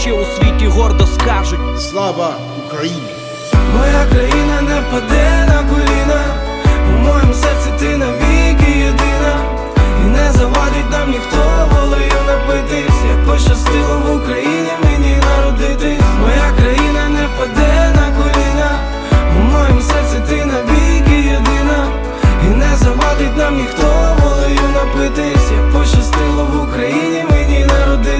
ще у світі гордо скажуть. Слава Україні! Моя країна не впаде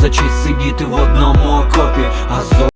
за честь сидіти в одному окопі, а